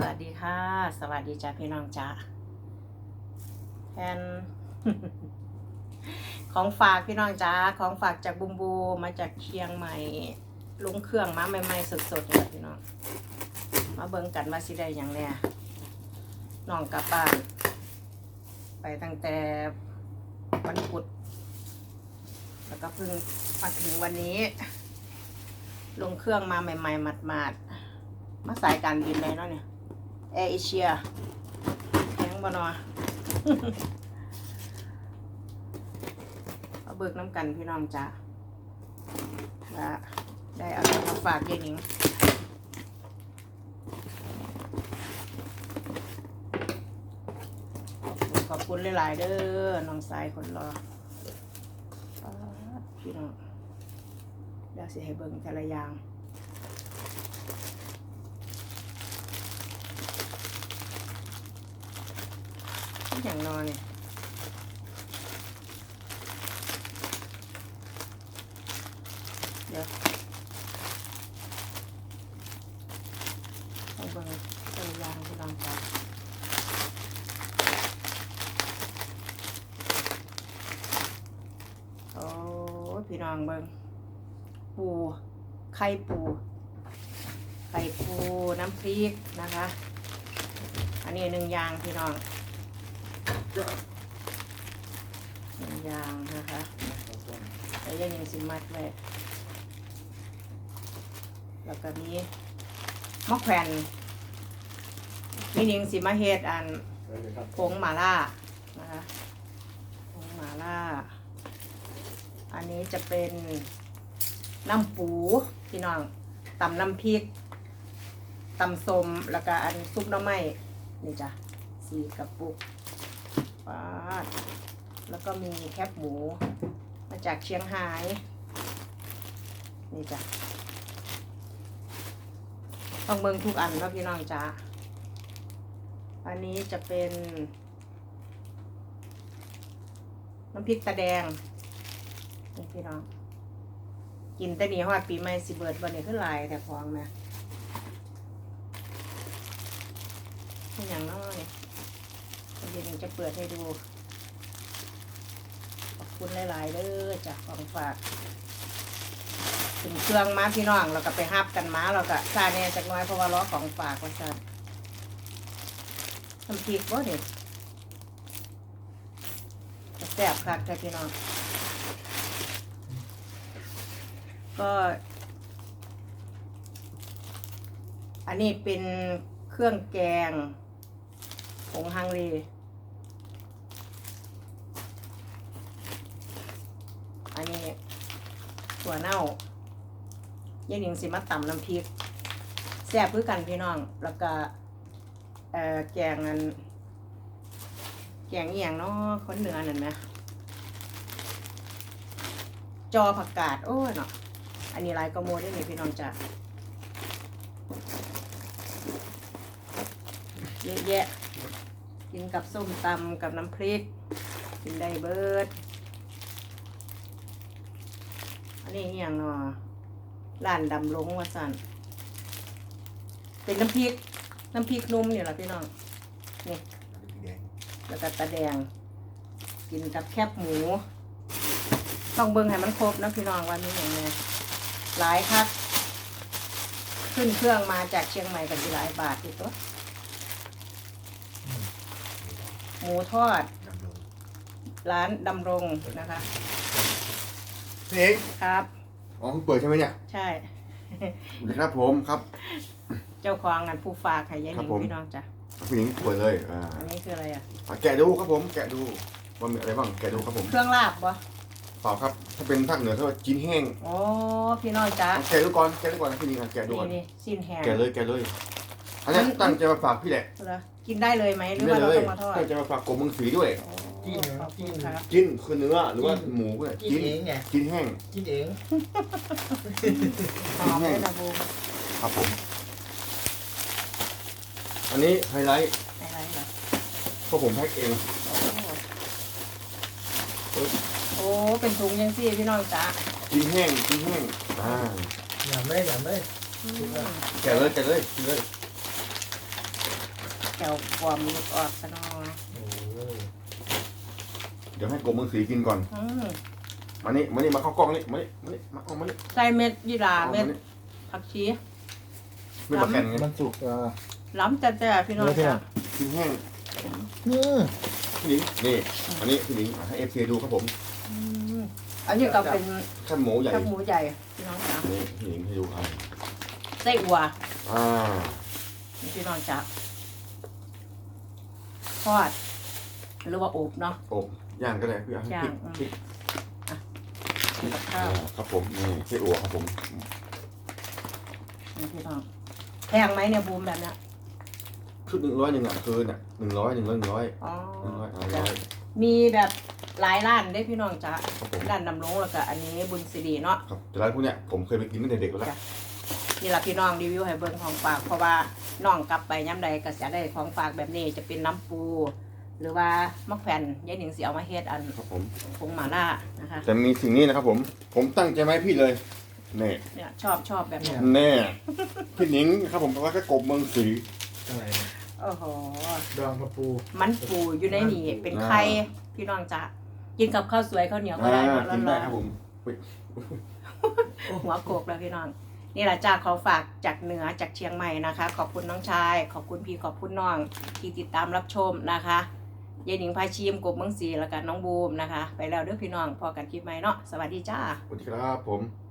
สวัสดีค่ะ สวัสดีจ้าพี่น้องจ้าแทนของฝากพี่น้องจ้าของฝากจากบุมบูมาจากเชียงใหม่ลุงเครื่องมาใหม่ๆสดๆเลยพี่น้องมาเบิ่งกันว่าสิได้อย่างเนี้ยน้องกลับบ้าน ไปตั้งแต่วันพุธแล้วก็เพิ่งมาถึงวันนี้ ลงเครื่องมาใหม่ๆหมาดๆมาสายการบินเลยเนาะเนี่ย แอร์เอเชียแพงบ่นาเอาเบิกน้ำกันพี่น้องจ้าได้เอาอะไรมาฝากยายหนิงขอบคุณหลาย ๆ เด้อน้องสายคนรอพี่น้องเดี๋ยวสิให้เบิ่งแต่ละอย่าง นี่ อย่างนอนเนี่ยเดี๋ยวให้เบิ่งต่ละอย่างที่ลองจับโอ้พี่น้องเบิ่งปูไข่ปูไข่ปูน้ำพริกนะคะ อันนี้หนึ่งยางพี่น้อง หนึ่งอย่างนะคะแล้วยังยังสิมัดไว้แล้วก็มีมะแขวนนี่นิงสิมาเฮ็ดอันผงหมาล่านะคะผงหมาล่า อันนี้จะเป็นน้ำปูพี่น้องตำน้ำพริกตำส้มแล้วก็อันซุปหน้ำไม้นี่จ้ะสี่กระปุกาด แล้วก็มีแคบหมู มาจากเชียงรายนี่จ้ะ ต้องเบิ่งทุกอันแล้วพี่น้องจ้าอันนี้จะเป็น น้ำพริกตาแดง นี่พี่น้อง กินแต่นี่ฮอดปีใหม่สิเบิดวันนี้ขึ้นลายแต่พองนะอย่างน้อย ดี๋ยวจะเปิดให้ดู ขอบคุณหลายๆเด้อจากของฝากถึงเครื่องม้าพี่น้องเราก็ไปฮับกันม้าเราก็ซาแน่จักน้อยเพราะว่าล้อของฝากว่าซั่นน้ำพริกบ่เนี่ยแซ่บคักแต่พี่น้อง ก็ อันนี้เป็นเครื่องแกงผงฮังเล อันนี้ ถั่วเน่ายายหนิงสิมาตำน้ำพริกแซ่บคือกันพี่น้อง แล้วก็แกงอัน แกงเอียงเนาะคนเหนือนั่นไหมจอผักกาดโอ้ยเนาะอันนี้ลายกระโมได้นี่พี่น้องจ้ะเยอะแยะกินกับส้มตำกับน้ำพริก กินได้เบิด อันนี้อหย่างเนาะร้านดำลงว่าสันเป็นน้ำพริก น้ำพริกนุ่มนี่แหละพี่น้อง นี่ แล้วก็ตาแดง กินกับแคบหมู ต้องเบิ่งให้มันครบนะพี่น้องวันนี้อย่างเนี้ยหลายคักขึ้นเครื่องมาจากเชียงใหม่กันที่หลายบาทอีกตัวหมูทอด ร้านดำรงนะคะ พี่เอกครับ อ๋อเพิ่งเปิดใช่ไหมเนี่ยใช่ครับผมครับ เจ้าของงานผู้ฝากให้ยายครันิบงผมพี่น้องจ้ะผู้หญิงเปิดเลยอ่าอันนี้คืออะไรอะ อะแกะดูครับผมแกะดูว่ามีอะไรบ้างแกะดูครับผมเครื่องลาบบ่เปล่าครับ ถ้าเป็นภาคเหนือเขาเรียกว่าจีนแห้งโอ้พี่น้องจ้ะแกะดูก่อนแกะดูก่อนนะพี่หญิงอะแกะดูนี่ก่อนนี่สิ้นแหงแกะเลยแกะเลยอันนี้ตั้งใจมาฝากพี่แหละเหรอกินได้เลยไหมหรือไม่ว่าเราเลยต้องมาทอดตั้งใจมาฝากกบเมืองศรีด้วยโอ้ ขอบคุณครับจิ้นคือเนื้อหรือว่าหมูก็ได้กินจิ้นเองไงจิ้นแห้งกินเองหอมเลยนะบูมครับผม อันนี้ไฮไลท์อะไรเหรอพวกผมแพ็คเองโอ้โอ้ เป็นถุงยังซี่พี่น้องจ้ะจิ้นแห้งจิ้นแห้งอ่าอย่าไม่อย่าไม่อืมแกะเลยแกะเลยกินเลยแถวความลุกออกซะหน่อยโอ้ เดี๋ยวให้กบมือสีกินก่อน อืมมานี่มานี่มาเข้ากล้องนี่มานี่มานี่มาเอามานี่ใส่เม็ดยี่หราเอาเม็มาดนี่ผักชีไม่มาแข่งไงมันสุกอะล้ำแต่แต่พี่น้องเออพี่น้จ้ะองกินแห้งอืมพี่หนิงนี่อันนี้พี่หนิงให้เอฟซีดูครับผมอืมอันนี้ก็เป็นแค่หมูใหญ่แคบหมูใหญ่พี่น้องจ้ะนี่พี่หนิงให้ดูครับไส้อัวอ่าพี่น้องจ้ะทอดหรือว่าอบเนาะอบ ย่างก็ได้พี่เอาให้ย่างพริกอืมพริกกับข้าอ่าวครับผมนี่ไส้อั่วครับผมนี่พี่น้องแพงไหมเนี่ยบูมแบบเนี้ยชุดหนึ่งร้อยหนึ่งอะคือเนี่ยหนึ่งร้อยหนึ่งร้อยหนึ่งร้อยอ๋อหนึ่งร้อยอ่าจ้ะร้อยมีแบบหลายร้านได้พี่น้องจ้ะครับผมร้านนำลงแล้วก็อันนี้บุญสิริเนาะ ครับแต่ร้านพวกเนี้ยผมเคยไปกินตั้งแต่เด็กแล้วจ้ะ นี่แหละพี่น้องรีวิวให้เบิ่งของฝากเพราะว่าน้องกลับไปย้ำใดก็จะได้ของฝากแบบนี้จะเป็นน้ำปู หรือว่ามะแขวนยายหนิงสิเอามาเฮ็ดอันครับผมผงหม่าล่านะคะแต่มีสิ่งนี้นะครับผม ผมตั้งใจไหมาให้พี่เลยแน่เนี่ยชอบชอบแบบเนี้ยแน่ พี่หนิงครับผมแล้วก็กบเมืองสี อะไรเนี่ยโอ้โห ดองกระปูมันปูอยู่ในนี่มันปูเป็นไข่พี่น้องจ้ะกินกับข้าวสวยข้าวเหนียวก็อ่าได้เนาะกินร้ได้อนครับผมอุ๊ยๆหัวโกกแล้วพี่น้อง นี่แหละจ้าของฝากจากเหนือจากเชียงใหม่นะคะ ขอบคุณน้องชาย ขอบคุณพี่ขอบคุณน้องที่ติดตามรับชมนะคะ ยายหนิงพาชิมกบเมืองสีแล้วก็น้องบูมนะคะ ไปแล้วเด้อพี่น้องพอกันคลิปใหม่เนาะสวัสดีจ้าสวัสดีครับผม